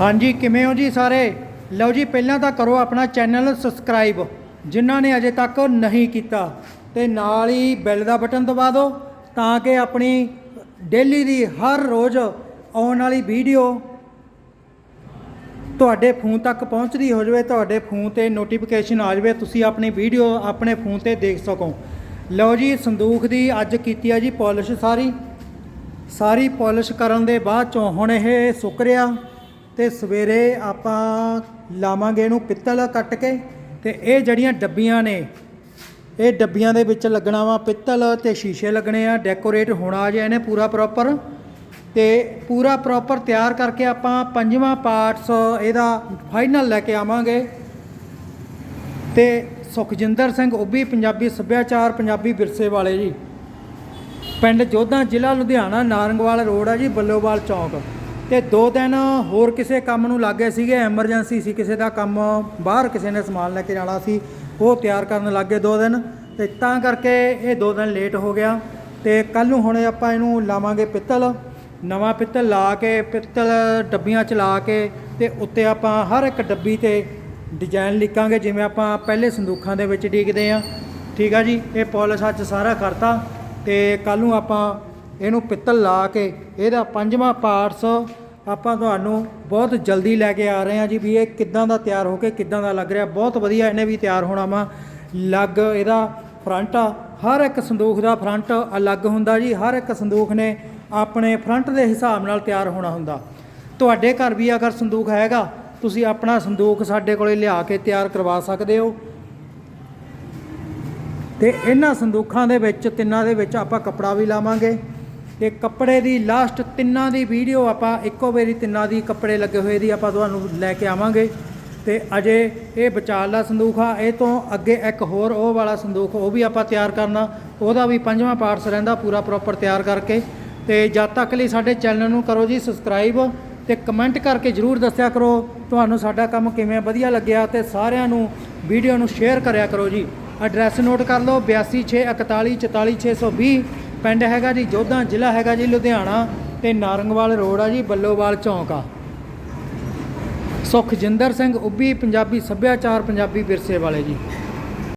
ਹਾਂਜੀ, ਕਿਵੇਂ ਹੋ ਜੀ ਸਾਰੇ? ਲਓ ਜੀ, ਪਹਿਲਾਂ ਤਾਂ ਕਰੋ ਆਪਣਾ ਚੈਨਲ ਸਬਸਕ੍ਰਾਈਬ, ਜਿਨ੍ਹਾਂ ਨੇ ਅਜੇ ਤੱਕ ਨਹੀਂ ਕੀਤਾ, ਤੇ ਨਾਲ ਹੀ ਬੈਲ ਦਾ ਬਟਨ ਦਬਾ ਦਿਓ, ਤਾਂ ਕਿ ਆਪਣੀ ਡੇਲੀ ਦੀ ਹਰ ਰੋਜ਼ ਆਉਣ ਵਾਲੀ ਵੀਡੀਓ ਤੁਹਾਡੇ ਫੋਨ ਤੱਕ ਪਹੁੰਚਦੀ ਹੋ ਜਾਵੇ, ਤੁਹਾਡੇ ਫੋਨ ਤੇ ਨੋਟੀਫਿਕੇਸ਼ਨ ਆ ਜਾਵੇ, ਤੁਸੀਂ ਆਪਣੀ ਵੀਡੀਓ ਆਪਣੇ ਫੋਨ ਤੇ ਦੇਖ ਸਕੋ। ਲਓ ਜੀ, ਸੰਦੂਖ ਦੀ ਅੱਜ ਕੀਤੀ ਆ ਜੀ ਪਾਲਿਸ਼ ਸਾਰੀ। ਸਾਰੀ ਪਾਲਿਸ਼ ਕਰਨ ਦੇ ਬਾਅਦ ਚੋਂ ਹੁਣ ਇਹ ਸੁੱਕ ਰਿਹਾ। ਤੇ ਸਵੇਰੇ ਆਪਾਂ ਲਾਵਾਂਗੇ ਇਹਨੂੰ ਪਿੱਤਲ ਕੱਟ ਕੇ ਤੇ ਇਹ ਜਿਹੜੀਆਂ ਡੱਬੀਆਂ ਨੇ, ਇਹ ਡੱਬੀਆਂ ਦੇ ਵਿੱਚ ਲੱਗਣਾ ਵਾ ਪਿੱਤਲ ਤੇ ਸ਼ੀਸ਼ੇ ਲੱਗਣੇ ਆ ਡੈਕੋਰੇਟ ਹੋਣਾ ਜੇ ਇਹਨੇ ਪੂਰਾ ਪ੍ਰੋਪਰ ਤੇ ਪੂਰਾ ਪ੍ਰੋਪਰ ਤਿਆਰ ਕਰਕੇ ਆਪਾਂ ਪੰਜਵਾਂ ਪਾਰਟਸ ਇਹਦਾ ਫਾਈਨਲ ਲੈ ਕੇ ਆਵਾਂਗੇ। ਤੇ ਸੁਖਜਿੰਦਰ ਸਿੰਘ ਉੱਭੀ ਪੰਜਾਬੀ ਸੱਭਿਆਚਾਰ, ਪੰਜਾਬੀ ਵਿਰਸੇ ਵਾਲੇ ਜੀ। ਪਿੰਡ ਜੋਧਾ ਜ਼ਿਲ੍ਹਾ ਲੁਧਿਆਣਾ, ਨਾਰੰਗਵਾਲ ਰੋਡ ਆ ਜੀ, ਬੱਲੋਵਾਲ ਚੌਂਕ। ਤੇ ਦੋ ਦਿਨ ਹੋਰ ਕਿਸੇ ਕੰਮ ਨੂੰ ਲੱਗ ਗਏ ਸੀਗੇ ਐਮਰਜੈਂਸੀ ਸੀ, ਕਿਸੇ ਦਾ ਕੰਮ ਬਾਹਰ ਕਿਸੇ ਨੇ ਸਮਾਨ ਲੈ ਕੇ ਜਾਣਾ ਸੀ, ਉਹ ਤਿਆਰ ਕਰਨ ਲੱਗ ਗਏ ਦੋ ਦਿਨ। ਤੇ ਤਾਂ ਕਰਕੇ ਇਹ ਦੋ ਦਿਨ ਲੇਟ ਹੋ ਗਿਆ। ਤੇ ਕੱਲ ਨੂੰ ਹੁਣੇ ਆਪਾਂ ਇਹਨੂੰ ਲਾਵਾਂਗੇ ਪਿੱਤਲ, ਨਵਾਂ ਪਿੱਤਲ ਲਾ ਕੇ, ਪਿੱਤਲ ਡੱਬੀਆਂ ਚ ਲਾ ਕੇ, ਤੇ ਉੱਤੇ ਆਪਾਂ ਹਰ ਇੱਕ ਡੱਬੀ ਤੇ ਡਿਜ਼ਾਈਨ ਲਿਖਾਂਗੇ, ਜਿਵੇਂ ਆਪਾਂ ਪਹਿਲੇ ਸੰਦੂਖਾਂ ਦੇ ਵਿੱਚ ਡੀਕਦੇ ਆ। ਠੀਕ ਆ ਜੀ, ਇਹ ਪਾਲਿਸ਼ ਅੱਜ ਸਾਰਾ ਕਰਤਾ। ਤੇ ਕੱਲ ਨੂੰ ਆਪਾਂ ਇਹਨੂੰ ਪਿੱਤਲ ਲਾ ਕੇ ਇਹਦਾ ਪੰਜਵਾਂ ਪਾਰਟਸ ਆਪਾਂ ਤੁਹਾਨੂੰ ਬਹੁਤ ਜਲਦੀ ਲੈ ਕੇ ਆ ਰਹੇ ਹਾਂ ਜੀ ਵੀ ਇਹ ਕਿੱਦਾਂ ਦਾ ਤਿਆਰ ਹੋ ਕੇ ਕਿੱਦਾਂ ਦਾ ਲੱਗ ਰਿਹਾ। ਬਹੁਤ ਵਧੀਆ ਇਹਨੇ ਵੀ ਤਿਆਰ ਹੋਣਾ ਵਾ। ਲੱਗ ਇਹਦਾ ਫਰੰਟ ਆ, ਹਰ ਇੱਕ ਸੰਦੂਖ ਦਾ ਫਰੰਟ ਅਲੱਗ ਹੁੰਦਾ ਜੀ, ਹਰ ਇੱਕ ਸੰਦੂਖ ਨੇ ਆਪਣੇ ਫਰੰਟ ਦੇ ਹਿਸਾਬ ਨਾਲ ਤਿਆਰ ਹੋਣਾ ਹੁੰਦਾ। ਤੁਹਾਡੇ ਘਰ ਵੀ ਅਗਰ ਸੰਦੂਖ ਹੈਗਾ, ਤੁਸੀਂ ਆਪਣਾ ਸੰਦੂਖ ਸਾਡੇ ਕੋਲੇ ਲਿਆ ਕੇ ਤਿਆਰ ਕਰਵਾ ਸਕਦੇ ਹੋ। ਤੇ ਇਹਨਾਂ ਸੰਦੂਖਾਂ ਦੇ ਵਿੱਚ, ਤਿੰਨਾਂ ਦੇ ਵਿੱਚ ਆਪਾਂ ਕੱਪੜਾ ਵੀ ਲਾਵਾਂਗੇ। ਤੇ ਕੱਪੜੇ ਦੀ ਲਾਸਟ ਤਿੰਨਾਂ ਦੀ ਵੀਡੀਓ ਆਪਾਂ ਇੱਕੋ ਵਾਰੀ ਤਿੰਨਾਂ ਦੀ ਕੱਪੜੇ ਲੱਗੇ ਹੋਏ ਦੀ ਆਪਾਂ ਤੁਹਾਨੂੰ ਲੈ ਕੇ ਆਵਾਂਗੇ। ਤੇ ਅਜੇ ਇਹ ਵਿਚਾਲਾ ਸੰਦੂਖ ਆ, ਇਹ ਤੋਂ ਅੱਗੇ ਇੱਕ ਹੋਰ ਉਹ ਵਾਲਾ ਸੰਦੂਖ ਉਹ ਵੀ ਆਪਾਂ ਤਿਆਰ ਕਰਨਾ। ਉਹਦਾ ਵੀ ਪੰਜਵਾਂ ਪਾਰਟਸ ਰਹਿੰਦਾ ਪੂਰਾ ਪ੍ਰੋਪਰ ਤਿਆਰ ਕਰਕੇ। ਤੇ ਜਦ ਤੱਕ ਲਈ ਸਾਡੇ ਚੈਨਲ ਨੂੰ ਕਰੋ ਜੀ ਸਬਸਕ੍ਰਾਈਬ ਤੇ ਕਮੈਂਟ ਕਰਕੇ ਜਰੂਰ ਦੱਸਿਆ ਕਰੋ ਤੁਹਾਨੂੰ ਸਾਡਾ ਕੰਮ ਕਿਵੇਂ ਵਧੀਆ ਲੱਗਿਆ ਤੇ ਸਾਰਿਆਂ ਨੂੰ ਵੀਡੀਓ ਨੂੰ ਸ਼ੇਅਰ ਕਰਿਆ ਕਰੋ ਜੀ। ਐਡਰੈਸ ਨੋਟ ਕਰ ਲਓ 8261444620 ਪਿੰਡ ਹੈਗਾ ਜੀ, ਜੋਧਾ ਜ਼ਿਲ੍ਹਾ ਹੈਗਾ ਜੀ, ਲੁਧਿਆਣਾ ਤੇ ਨਾਰੰਗਵਾਲ ਰੋਡ ਆ ਜੀ, ਬੱਲੋਵਾਲ ਚੌਂਕ ਆ। ਸੁਖਜਿੰਦਰ ਸਿੰਘ ਉੱਭੀ, ਪੰਜਾਬੀ ਸੱਭਿਆਚਾਰ, ਪੰਜਾਬੀ ਵਿਰਸੇ ਵਾਲੇ ਜੀ।